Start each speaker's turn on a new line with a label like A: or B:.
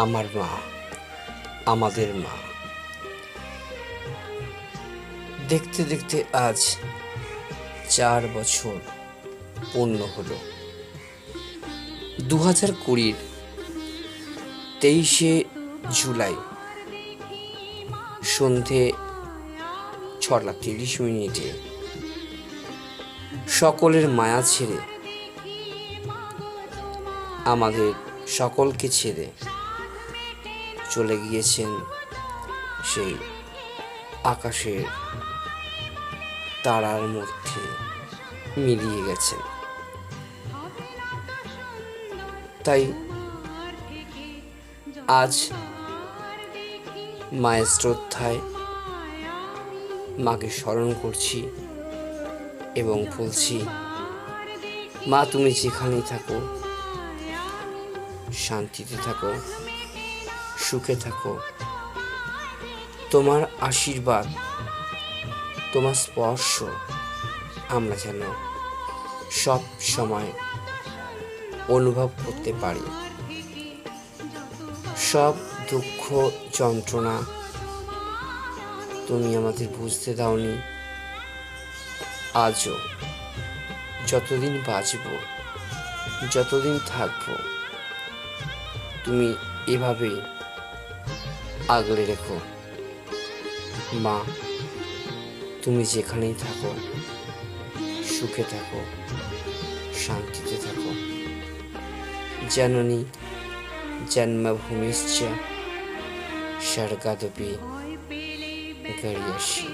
A: আমার মা, আমাদের মা। দেখতে দেখতে আজ চার বছর পূর্ণ হলো। দু হাজার কুড়ির তেইশে জুলাই, সন্ধে ছটা তিরিশ মিনিটে সকলের মায়া ছেড়ে, আমাদের সকলকে ছেড়ে চলে গিয়েছেন সেই আকাশের তারার মধ্যে মিলিয়ে গেছেন। তাই আজ মায়ের শ্রদ্ধায় মাকে স্মরণ করছি এবং বলছি, মা, তুমি যেখানেই থাকো, শান্তিতে থাকো। সুখে থাকো। তোমার আশীর্বাদ, তোমার স্পর্শ আমরা যেন সব সময় অনুভব করতে পারি। সব দুঃখ, যন্ত্রণা তুমি আমাদের বুঝতে দাওনি। আজও যতদিন বাঁচব, যতদিন থাকব, তুমি এভাবেই আগলে রেখো। মা তুমি যেখানেই থাকো সুখে থাকো শান্তিতে থাকো। জননী জন্মভূমিশ্চ স্বর্গাদপি গরিয়সী